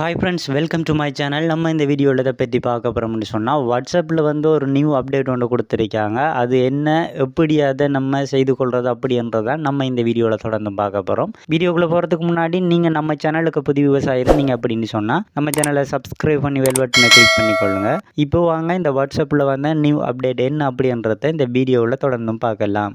Hi friends welcome to my channel நம்ம இந்த வீடியோவில் இதை பற்றி பார்க்க போகிறோம்னு சொன்னால் வாட்ஸ்அப்பில் வந்து ஒரு நியூ அப்டேட் ஒன்று கொடுத்துருக்காங்க. அது என்ன எப்படி அதை நம்ம செய்து கொள்வது அப்படின்றத நம்ம இந்த வீடியோவில் தொடர்ந்து பார்க்க போகிறோம் வீடியோக்குள்ளே போகிறதுக்கு முன்னாடி நீங்கள் நம்ம சேனலுக்கு புது விவசாயி நீங்கள் அப்படின்னு சொன்னால் நம்ம சேனலை சப்ஸ்கிரைப் பண்ணி வெல் பட்டனை கிளிக் பண்ணிக்கொள்ளுங்க இப்போ வாங்க இந்த வாட்ஸ்அப்பில் வந்த நியூ அப்டேட் என்ன அப்படின்றத இந்த வீடியோவில் தொடர்ந்தும் பார்க்கலாம்.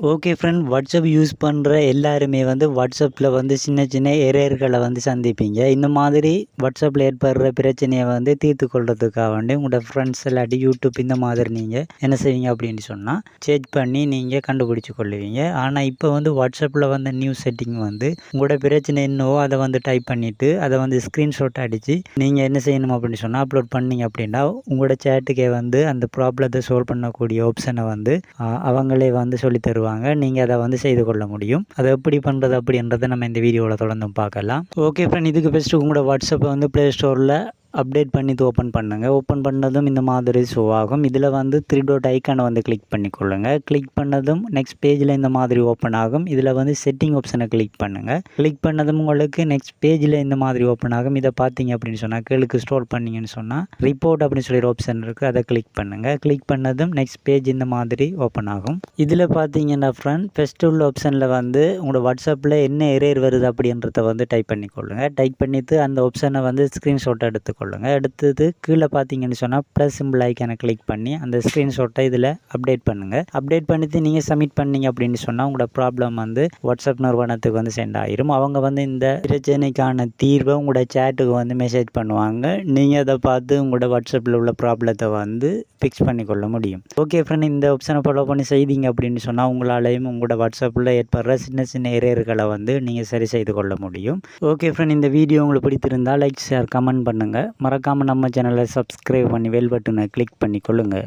ஓகே ஃப்ரெண்ட் வாட்ஸ்அப் யூஸ் பண்ணுற எல்லாருமே வந்து வாட்ஸ்அப்பில் வந்து சின்ன சின்ன எரேர்களை வந்து சந்திப்பீங்க. இந்த மாதிரி வாட்ஸ்அப்பில் ஏற்படுற பிரச்சனையை வந்து தீர்த்து கொள்றதுக்காக வேண்டி உங்களோட ஃப்ரெண்ட்ஸ் இல்லாட்டி யூடியூப் இந்த மாதிரி நீங்கள் என்ன செய்வீங்க அப்படின்னு சொன்னால் சேஞ்ச் பண்ணி நீங்கள் கண்டுபிடிச்சி கொள்ளுவீங்க ஆனால் இப்போ வந்து வாட்ஸ்அப்பில் வந்த நியூ செட்டிங் வந்து உங்களோட பிரச்சனை என்னவோ அதை வந்து டைப் பண்ணிவிட்டு அதை வந்து ஸ்க்ரீன்ஷாட் அடித்து நீங்கள் என்ன செய்யணும் அப்படின்னு சொன்னால் அப்லோட் பண்ணீங்க அப்படின்னா உங்களோட சேட்டுக்கே வந்து அந்த ப்ராப்ளத்தை சால்வ் பண்ணக்கூடிய ஆப்ஷனை வந்து அவங்களே வந்து சொல்லி தருவாங்க நீங்கள் அதை வந்து செய்து கொள்ள முடியும். அதை எப்படி பண்ணுறது அப்படின்றத நம்ம இந்த வீடியோவில் தொடர்ந்து பார்க்கலாம். ஓகே ஃப்ரெண்ட் இதுக்கு பெஸ்ட்டு உங்களோட வாட்ஸ்அப்பை வந்து ப்ளே ஸ்டோரில் அப்டேட் பண்ணி இது ஓப்பன் பண்ணுங்கள் ஓப்பன் பண்ணதும் இந்த மாதிரி ஷோ ஆகும். இதில் வந்து த்ரீ டோட் ஐக்கானை வந்து கிளிக் பண்ணிக்கொள்ளுங்கள் கிளிக் பண்ணதும் நெக்ஸ்ட் பேஜில் இந்த மாதிரி ஓப்பன் ஆகும். இதில் வந்து செட்டிங் ஆப்ஷனை கிளிக் பண்ணுங்கள் கிளிக் பண்ணதும் உங்களுக்கு நெக்ஸ்ட் பேஜில் இந்த மாதிரி ஓப்பன் ஆகும். இதை பார்த்தீங்க அப்படின்னு சொன்னால் கேளுக்கு ஸ்டோர் பண்ணீங்கன்னு சொன்னால் ரிப்போர்ட் அப்படின்னு சொல்லி ஒரு ஆப்ஷன் இருக்குது அதை கிளிக் பண்ணுங்கள் கிளிக் பண்ணதும் நெக்ஸ்ட் பேஜ் இந்த மாதிரி ஓப்பன் ஆகும். இதில் பார்த்தீங்கன்னா ஃப்ரெண்ட் ஃபஸ்ட்டு உள்ள ஆப்ஷனில் வந்து உங்களோட வாட்ஸ்அப்பில் என்ன எரேர் வருது அப்படின்றத வந்து டைப் பண்ணிக்கொள்ளுங்கள் டைப் பண்ணிவிட்டு அந்த ஆப்ஷனை வந்து ஸ்க்ரீன்ஷாட் கொள்ளுங்கள் அடுத்தது கீழே பார்த்தீங்கன்னு சொன்னால் ப்ளஸ் சிம்பிள் ஐக்கானை கிளிக் பண்ணி அந்த ஸ்க்ரீன்ஷாட்டை இதில் அப்டேட் பண்ணுங்கள் அப்டேட் பண்ணிட்டு நீங்கள் சப்மிட் பண்ணீங்க அப்படின்னு சொன்னால் உங்களோட ப்ராப்ளம் வந்து வாட்ஸ்அப் நிறுவனத்துக்கு வந்து சென்ட் ஆயிரும். அவங்க வந்து இந்த பிரச்சனைக்கான தீர்வை உங்களோட சேட்டுக்கு வந்து மெசேஜ் பண்ணுவாங்க. நீங்கள் அதை பார்த்து உங்களோட வாட்ஸ்அப்பில் உள்ள ப்ராப்ளத்தை வந்து ஃபிக்ஸ் பண்ணிக்கொள்ள முடியும். ஓகே ஃப்ரெண்ட் இந்த ஆப்ஷனை ஃபாலோ பண்ணி செய்தீங்க அப்படின்னு சொன்னால் உங்களாலையும் உங்களோட வாட்ஸ்அப்பில் ஏற்படுற சின்ன சின்ன ஏரியர்களை வந்து நீங்கள் சரி செய்து கொள்ள முடியும். ஓகே ஃப்ரெண்ட் இந்த வீடியோ உங்களுக்கு பிடித்திருந்தால் லைக் ஷேர் கமெண்ட் பண்ணுங்கள் மறக்காமல் நம்ம சேனலை சப்ஸ்கிரைப் பண்ணி வெல் பட்டனை கிளிக் பண்ணி கொள்ளுங்கள்